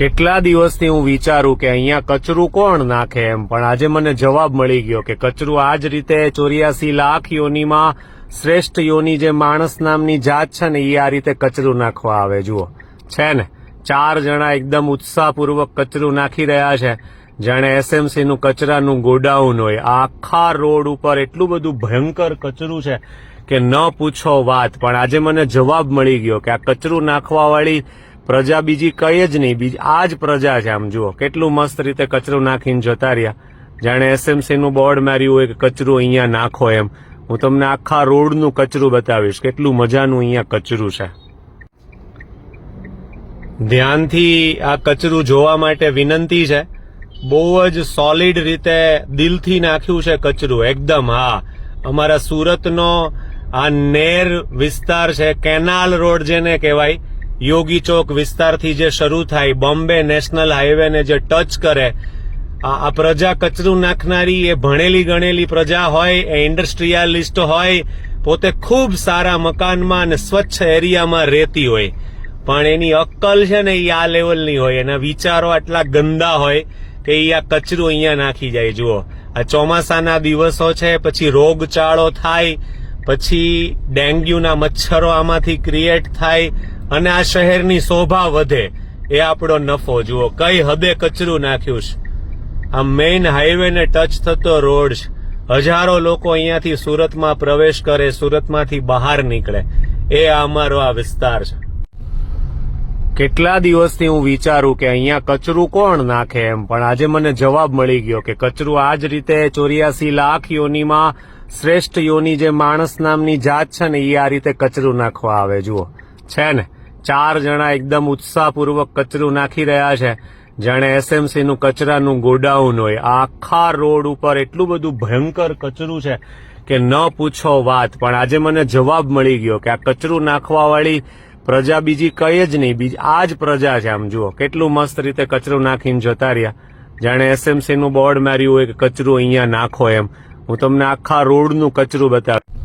કેટલા દિવસથી હું વિચારું કે અહીંયા કચરું કોણ નાખે એમ, પણ આજે મને જવાબ મળી ગયો કે કચરું આ જ રીતે ચોર્યાસી લાખ યોનીમાં શ્રેષ્ઠ યોની જે માણસ નામની જાત છે ને એ આ રીતે કચરું નાખવા આવે. જુઓ, છે ને? ચાર જણા એકદમ ઉત્સાહપૂર્વક કચરું નાખી રહ્યા છે. જાણે એસએમસીનું કચરાનું ગોડાઉન હોય. આખા રોડ ઉપર એટલું બધું ભયંકર કચરું છે કે ન પૂછો વાત. પણ આજે મને જવાબ મળી ગયો કે આ કચરું નાખવા વાળી પ્રજા બીજી કઈ જ નહીં, બીજી આ જ પ્રજા છે આમ જુઓ. કેટલું મસ્ત રીતે કચરું નાખીને જતા રહ્યા. જાણે એસએમસી નું બોર્ડ માર્યું હોય કે કચરું અહીંયા નાખો એમ. હું તમને આખા રોડનું કચરું બતાવીશ. કેટલું મજાનું અહીંયા કચરું છે. ધ્યાનથી આ કચરું જોવા માટે વિનંતી છે. બહુ જ સોલિડ રીતે દિલથી નાખ્યું છે કચરું. એકદમ, હા. અમારા સુરતનો આ નેર વિસ્તાર છે, કેનાલ રોડ જેને કહેવાય. યોગી ચોક વિસ્તારથી જે શરૂ થાય, બોમ્બે નેશનલ હાઈવેને જે ટચ કરે, આ પ્રજા કચરું નાખનારી એ ભણેલી ગણેલી પ્રજા હોય, એ ઇન્ડસ્ટ્રીયાલિસ્ટ હોય, પોતે ખૂબ સારા મકાનમાં અને સ્વચ્છ એરિયામાં રહેતી હોય. પણ એની અક્કલ છે ને એ આ લેવલની હોય, એના વિચારો આટલા ગંદા હોય કે એ આ કચરું અહીંયા નાખી જાય. જુઓ, આ ચોમાસાના દિવસો છે, પછી રોગચાળો થાય, પછી ડેન્ગ્યુના મચ્છરો આમાંથી ક્રિએટ થાય અને આ શહેરની શોભા વધે, એ આપણો નફો જુઓ, કઈ હદે કચરું નાખ્યું છે. આ મેઇન હાઈવે ને ટચ થતો રોડ છે. હજારો લોકો અહીંયાથી સુરતમાં પ્રવેશ કરે, સુરતમાંથી બહાર નીકળે. એ અમારો આ વિસ્તાર છે. કેટલા દિવસથી હું વિચારું કે અહીંયા કચરું કોણ નાખે એમ, પણ આજે મને જવાબ મળી ગયો કે કચરું આ જ રીતે ચોર્યાસી લાખ યોનીમાં શ્રેષ્ઠ યોની જે માણસ નામની જાત છે ને એ આ રીતે કચરું નાખવા આવે, જુઓ. છે ને? ચાર જણા એકદમ ઉત્સાહપૂર્વક કચરું નાખી રહ્યા છે. જાણે એસએમસીનું કચરાનું ગોડાઉન હોય. આખા રોડ ઉપર એટલું બધું ભયંકર કચરું છે કે ન પૂછો વાત. પણ આજે મને જવાબ મળી ગયો કે આ કચરું નાખવાવાળી પ્રજા બીજી કઈ જ નહીં. બીજી આ જ પ્રજા છે આમ જુઓ. કેટલું મસ્ત રીતે કચરું નાખીને જતા રહ્યા. જાણે એસએમસીનું બોર્ડ માર્યું હોય કે કચરું અહીંયા નાખો એમ. હું તમને આખા રોડનું કચરું બતાવું.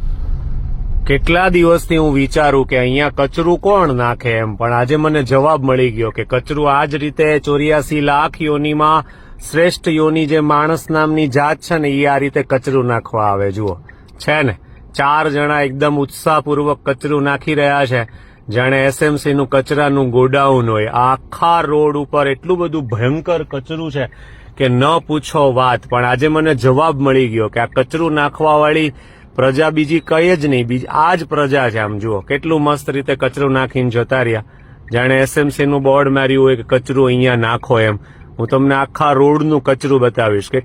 કેટલા દિવસથી હું વિચારું કે અહીંયા કચરું કોણ નાખે એમ, પણ આજે મને જવાબ મળી ગયો કે કચરું આ જ રીતે ચોર્યાસી લાખ યોનીમાં શ્રેષ્ઠ યોની જે માણસ નામની જાત છે ને, એ આ રીતે કચરું નાખવા આવે. જુઓ, છે ને? ચાર જણા એકદમ ઉત્સાહપૂર્વક કચરું નાખી રહ્યા છે. જાણે એસએમસીનું કચરાનું ગોડાઉન હોય. આખા રોડ ઉપર એટલું બધું ભયંકર કચરું છે કે ન પૂછો વાત. પણ આજે મને જવાબ મળી ગયો કે આ કચરું નાખવા વાળી પ્રજા બીજી કઈ જ નહીં, બીજી આ જ પ્રજા છે આમ જુઓ. કેટલું મસ્ત રીતે કચરું નાખીને જતા રહ્યા. જાણે એસએમસી નું બોર્ડ માર્યું હોય કે કચરું અહીંયા નાખો એમ. હું તમને આખા રોડનું કચરું બતાવીશ. કેટલું